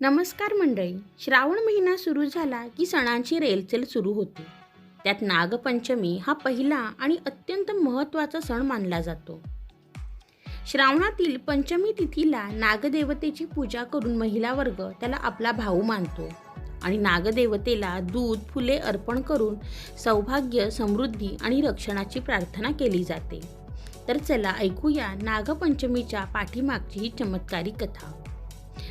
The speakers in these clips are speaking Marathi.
नमस्कार मंडळी. श्रावण महिना सुरू झाला की सणांची रेलचेल सुरू होते. त्यात नागपंचमी हा पहिला आणि अत्यंत महत्त्वाचा सण मानला जातो. श्रावणातील पंचमी तिथीला नागदेवतेची पूजा करून महिला वर्ग त्याला आपला भाऊ मानतो आणि नागदेवतेला दूध फुले अर्पण करून सौभाग्य समृद्धी आणि रक्षणाची प्रार्थना केली जाते. तर चला ऐकूया नागपंचमीच्या पाठीमागची ही चमत्कारी कथा.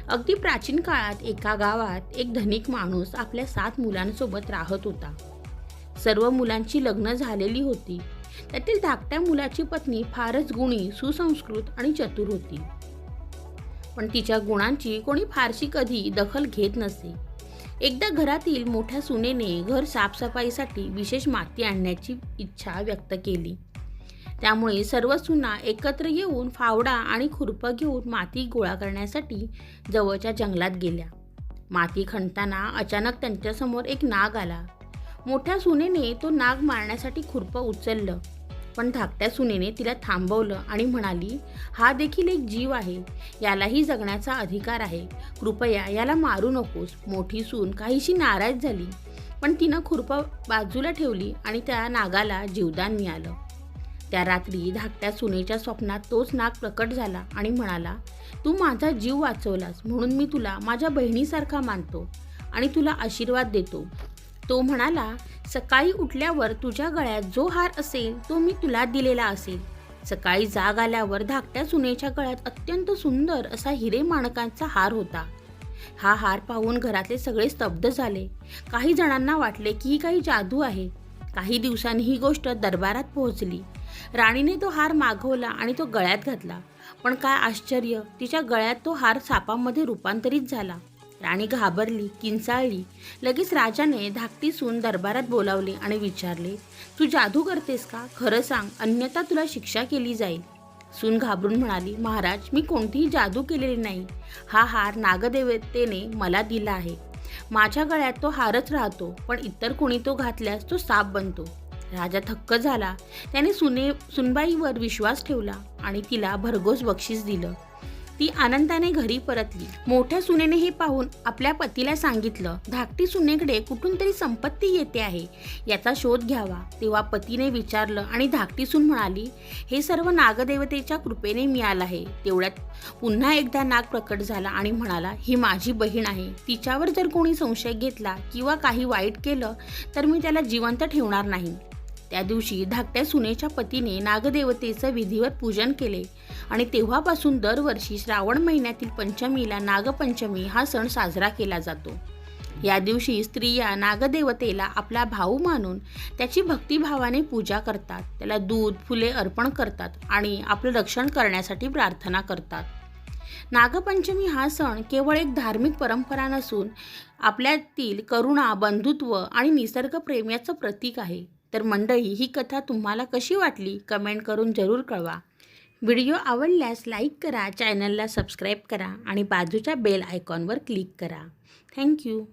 अगदी प्राचीन काळात एका गावात एक धनिक माणूस आपल्या सात मुलांसोबत राहत होता. सर्व मुलांची लग्न झालेली होती. त्यातील धाकट्या मुलाची पत्नी फारच गुणी सुसंस्कृत आणि चतुर होती. पण तिच्या गुणांची कोणी फारशी कधी दखल घेत नसे. एकदा घरातील मोठ्या सुनेने घर साफसफाईसाठी विशेष माती आणण्याची इच्छा व्यक्त केली. त्यामुळे सर्व सुना एकत्र येऊन फावडा आणि खुरपं घेऊन माती गोळा करण्यासाठी जवळच्या जंगलात गेल्या. माती खणताना अचानक त्यांच्यासमोर एक नाग आला. मोठ्या सुनेने तो नाग मारण्यासाठी खुरपं उचललं. पण धाकट्या सुनेने तिला थांबवलं आणि म्हणाली हा देखील एक जीव आहे. यालाही जगण्याचा अधिकार आहे. कृपया याला मारू नकोस. मोठी सून काहीशी नाराज झाली पण तिनं खुरपं बाजूला ठेवली आणि त्या नागाला जीवदान मिळालं. त्या रात्री धाकट्या सुनेच्या स्वप्नात तोच नाग प्रकट झाला आणि म्हणाला तू माझा जीव वाचवलास म्हणून मी तुला माझ्या बहिणीसारखा मानतो आणि तुला आशीर्वाद देतो. तो म्हणाला सकाळी उठल्यावर तुझ्या गळ्यात जो हार असेल तो मी तुला दिलेला असेल. सकाळी जाग आल्यावर धाकट्या सुनेच्या गळ्यात अत्यंत सुंदर असा हिरे माणकांचा हार होता. हा हार पाहून घरातले सगळे स्तब्ध झाले. काही जणांना वाटले की ही काही जादू आहे. काही दिवसांनी ही गोष्ट दरबारात पोहोचली. राणीने तो हार मागवला आणि तो गळ्यात घातला. पण काय आश्चर्य तिच्या गळ्यात तो हार सापामध्ये रूपांतरित झाला. राणी घाबरली किंचाळली. लगेच राजाने धाकटी सून दरबारात बोलावले आणि विचारले तू जादू करतेस का? खरं सांग अन्यथा तुला शिक्षा केली जाईल. सून घाबरून म्हणाली महाराज मी कोणतीही जादू केलेली नाही. हा हार नागदेवतेने मला दिला आहे. माझ्या गळ्यात तो हारच राहतो पण इतर कोणी तो घातल्यास तो साप बनतो. राजा थक्क झाला. त्याने सुने सुनबाईवर विश्वास ठेवला आणि तिला भरघोस बक्षीस दिलं. ती आनंदाने घरी परतली. मोठ्या सुनेने हे पाहून आपल्या पतीला सांगितलं धाकटी सुनेकडे कुठून तरी संपत्ती येते आहे याचा शोध घ्यावा. तेव्हा पतीने विचारलं आणि धाकटी सून म्हणाली हे सर्व नागदेवतेच्या कृपेने मिळालं आहे. तेवढ्यात पुन्हा एकदा नाग प्रकट झाला आणि म्हणाला ही माझी बहीण आहे. तिच्यावर जर कोणी संशय घेतला किंवा काही वाईट केलं तर मी त्याला जिवंत ठेवणार नाही. त्या दिवशी धाकट्या सुनेच्या पतीने नागदेवतेचं विधिवत पूजन केले. आणि तेव्हापासून दरवर्षी श्रावण महिन्यातील पंचमीला नागपंचमी हा सण साजरा केला जातो. या दिवशी स्त्रिया नागदेवतेला आपला भाऊ मानून त्याची भक्तिभावाने पूजा करतात. त्याला दूध फुले अर्पण करतात आणि आपलं रक्षण करण्यासाठी प्रार्थना करतात. नागपंचमी हा सण केवळ एक धार्मिक परंपरा नसून आपल्यातील करुणा बंधुत्व आणि निसर्गप्रेम याचं प्रतीक आहे. तर मंडळी ही कथा तुम्हाला कशी वाटली? कमेंट करून जरूर कळवा. व्हिडिओ आवडल्यास लाईक करा चॅनलला सबस्क्राईब करा आणि बाजूच्या बेल आयकॉनवर क्लिक करा. थँक्यू.